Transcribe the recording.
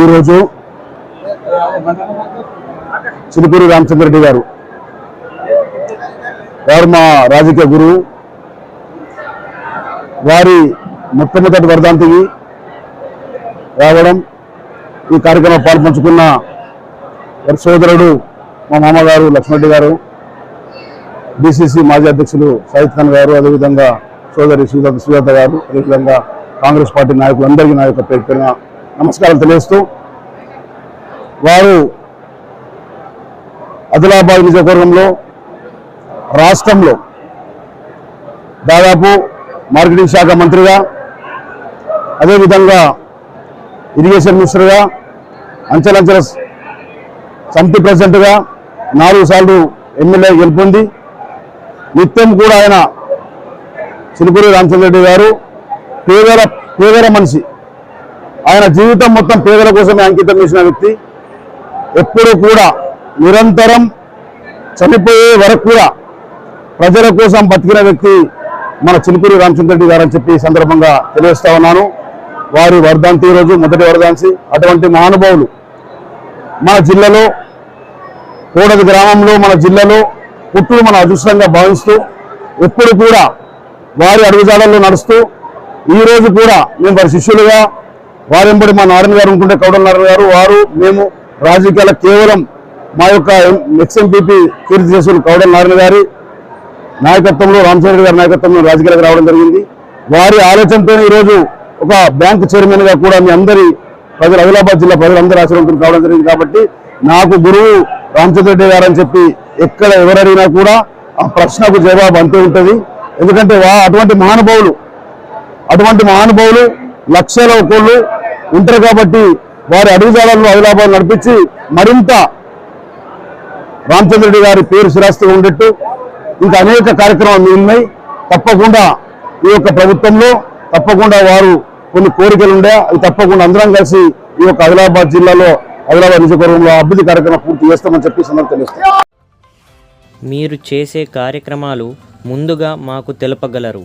ఈరోజు చిలుకూరి రామచంద్రరెడ్డి గారు. వారు మా రాజకీయ గురువు. వారి మొట్టమొదటి వర్ధంతికి రావడం ఈ కార్యక్రమం పాల్పంచుకున్న వారి సోదరుడు మా మామగారు లక్ష్మణరెడ్డి గారు డిసిసి మాజీ అధ్యక్షులు సైద్ ఖాన్ గారు అదేవిధంగా సోదరి సుజాత సుజాత గారు అదేవిధంగా కాంగ్రెస్ పార్టీ నాయకులందరికీ నా యొక్క పేరు నమస్కారం తెలియస్తూ వారు ఆదిలాబాద్ నియోజకవర్గంలో రాష్ట్రంలో దాదాపు మార్కెటింగ్ శాఖ మంత్రిగా అదేవిధంగా ఇరిగేషన్ మినిస్టర్గా అంచెలంచెల సమితి ప్రెసిడెంట్గా నాలుగు సార్లు ఎమ్మెల్యే గెలుపొంది. నిత్యం కూడా ఆయన చిలుకూరి రామచంద్రరెడ్డి గారు పేదల పేదల మనిషి. ఆయన జీవితం మొత్తం పేదల కోసమే అంకితం చేసిన వ్యక్తి. ఎప్పుడు కూడా నిరంతరం చనిపోయే వరకు కూడా ప్రజల కోసం బతికిన వ్యక్తి మన చిలుకూరి రామచంద్రరెడ్డి గారు అని చెప్పి సందర్భంగా తెలియజేస్తా ఉన్నాను. వారి వర్ధాంతి రోజు మొదటి వర్ధంతి అటువంటి మహానుభావులు మన జిల్లాలో కోడది గ్రామంలో మన జిల్లాలో పుట్టుడు మన అదృష్టంగా భావిస్తూ ఎప్పుడు కూడా వారి అడుగుజాడల్లో నడుస్తూ ఈరోజు కూడా మేము వారి శిష్యులుగా వారెంబడి మా నారాయణ గారు ఉంటుంటే కౌడల నారాయణ గారు వారు మేము రాజకీయాల కేవలం మా యొక్క ఎక్స్ఎంపీపీ కీర్తి చేసుకుని కౌడల నారాయణ గారి నాయకత్వంలో రామచంద్ర గారి నాయకత్వంలో రాజకీయాలకు రావడం జరిగింది. వారి ఆలోచనతో ఈరోజు ఒక బ్యాంకు చైర్మన్గా కూడా మీ అందరి ప్రజలు ఆదిలాబాద్ జిల్లా ప్రజలందరూ ఆశీర్వంతులు కావడం జరిగింది కాబట్టి నాకు గురువు రామచంద్రరెడ్డి గారు అని చెప్పి ఎక్కడ ఎవరడిగినా కూడా ఆ ప్రశ్నకు జవాబు అంతే ఉంటుంది. ఎందుకంటే వా అటువంటి మహానుభావులు అటువంటి మహానుభావులు లక్షల ఒకళ్ళు ఉంటారు కాబట్టి వారి అడుగుజాడల్లో ఆదిలాబాద్ నడిపించి మరింత రామచంద్రరెడ్డి గారి పేరు స్థిరాస్తిగా ఉండేట్టు. ఇంకా అనేక కార్యక్రమాలు ఉన్నాయి. తప్పకుండా ఈ యొక్క ప్రభుత్వంలో తప్పకుండా వారు కొన్ని కోరికలు ఉండే అవి తప్పకుండా అందరం కలిసి ఈ యొక్క ఆదిలాబాద్ జిల్లాలో ఆదిలాబాద్ నియోజకవర్గంలో అభివృద్ధి కార్యక్రమం పూర్తి చేస్తామని చెప్పి సందర్భం తెలుస్తాం మీరు చేసే కార్యక్రమాలు ముందుగా మాకు తెలుపగలరు.